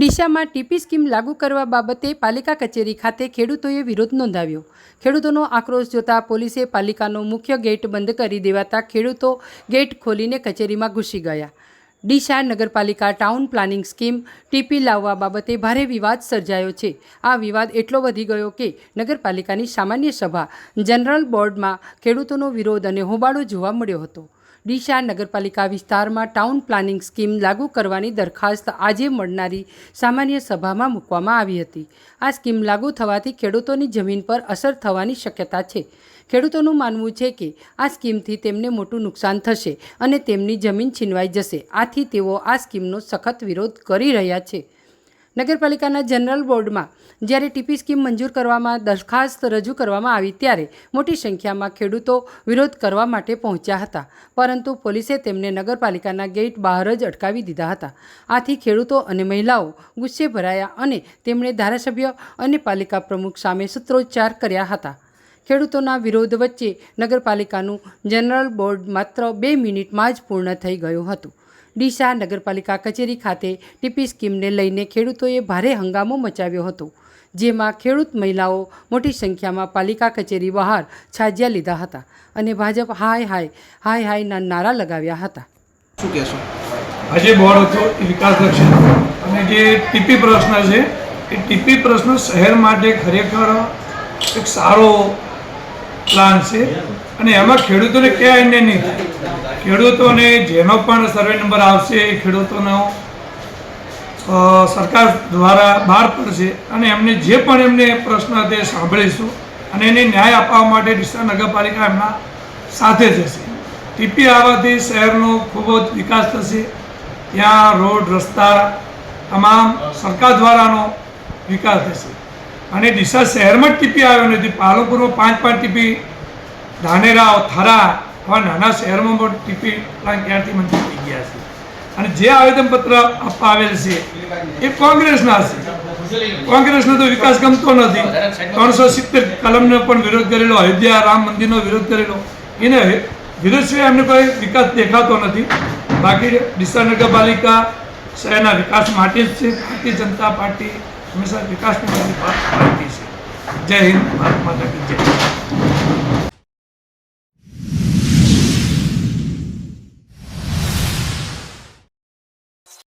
ડીસામાં TP scheme લાગુ કરવા બાબતે પાલિકા કચેરી ખાતે ખેડૂતોએ વિરોધ નોંધાવ્યો. ખેડૂતોનો આક્રોશ જોતા પોલીસે પાલિકાનો મુખ્ય ગેટ બંધ કરી દેવાતા ખેડૂતો ગેટ ખોલીને કચેરીમાં ઘૂસી ગયા. ડીસા નગરપાલિકા ટાઉન પ્લાનિંગ સ્કીમ ટીપી લાવવા બાબતે ભારે વિવાદ સર્જાયો છે. આ વિવાદ એટલો વધી ગયો કે નગરપાલિકાની સામાન્ય સભા, જનરલ બોર્ડમાં ખેડૂતોનો વિરોધ અને હોબાળો જોવા મળ્યો હતો. ડીસા નગરપાલિકા વિસ્તારમાં ટાઉન પ્લાનિંગ સ્કીમ લાગુ કરવાની દરખાસ્ત આજે મળનારી સામાન્ય સભામાં મૂકવામાં આવી હતી. આ સ્કીમ લાગુ થવાથી ખેડૂતોની જમીન પર અસર થવાની શક્યતા છે. ખેડૂતોનું માનવું છે કે આ સ્કીમથી તેમને મોટું નુકસાન થશે અને તેમની જમીન છીનવાઈ જશે. આથી તેઓ આ સ્કીમનો સખત વિરોધ કરી રહ્યા છે. નગરપાલિકાના જનરલ બોર્ડમાં જ્યારે ટીપી સ્કીમ મંજૂર કરવામાં દરખાસ્ત રજૂ કરવામાં આવી ત્યારે મોટી સંખ્યામાં ખેડૂતો વિરોધ કરવા માટે પહોંચ્યા હતા. પરંતુ પોલીસે તેમને નગરપાલિકાના ગેટ બહાર જ અટકાવી દીધા હતા. આથી ખેડૂતો અને મહિલાઓ ગુસ્સે ભરાયા અને તેમણે ધારાસભ્ય અને પાલિકા પ્રમુખ સામે સૂત્રોચ્ચાર કર્યા હતા. ખેડૂતોના વિરોધ વચ્ચે નગરપાલિકાનું જનરલ બોર્ડ માત્ર બે મિનિટમાં જ પૂર્ણ થઈ ગયું હતું. ડીસા નગરપાલિકા કચેરી ખાતે ટીપી સ્કીમને લઈને ખેડૂતોએ ભારે હંગામો મચાવ્યો હતો જેમાં ખેડૂત મહિલાઓ મોટી સંખ્યામાં પાલિકા કચેરી બહાર છાજ્યા લીધા હતા અને ભાજપ હાય હાય હાય હાયના નારા લગાવ્યા હતા. શું કહેશો? આજે બોર્ડ હતો એ વિકાસલક્ષી અને જે ટીપી પ્રશ્ન છે એ ટીપી પ્રશ્ન શહેર માટે ખરેખર એક સારો પ્લાન છે. અને એમાં ખેડૂતોને ક્યાંય અન્ય નહીં થાય. ખેડૂતોને જેનો પણ સર્વે નંબર આવશે એ ખેડૂતોનો સરકાર દ્વારા બહાર પડશે અને એમને જે પણ એમને પ્રશ્ન તે સાંભળીશું અને એને ન્યાય આપવા માટે ડીસા નગરપાલિકા એમના સાથે જશે. ટીપી આવવાથી શહેરનો ખૂબ જ વિકાસ થશે. ત્યાં રોડ, રસ્તા તમામ સરકાર દ્વારાનો વિકાસ થશે. અને ડીસા શહેરમાં જ ટીપી આવ્યો નથી પાલનપુરમાં પાંચ પાંચ ટીપી, ધાનેરા, થરા આવા નાના શહેરમાં પણ ટીપી પ્લાન ક્યારથી મંજૂર થઈ ગયા છે. અને જે આવેદનપત્ર આપવા આવેલ છે, એ કોંગ્રેસના છે. કોંગ્રેસનો તો વિકાસ ગમતો નથી. ત્રણસો સિત્તેર કલમનો પણ વિરોધ કરેલો, અયોધ્યા રામ મંદિરનો વિરોધ કરેલો. એને વિરોધ સિવાય એમને કોઈ વિકાસ દેખાતો નથી. બાકી ડીસા નગરપાલિકા શહેરના વિકાસ માટે જ છે. ભારતીય જનતા પાર્ટી હંમેશા વિકાસની માટે પાર્ટી છે. જય હિન્દ ભારત માતા જય.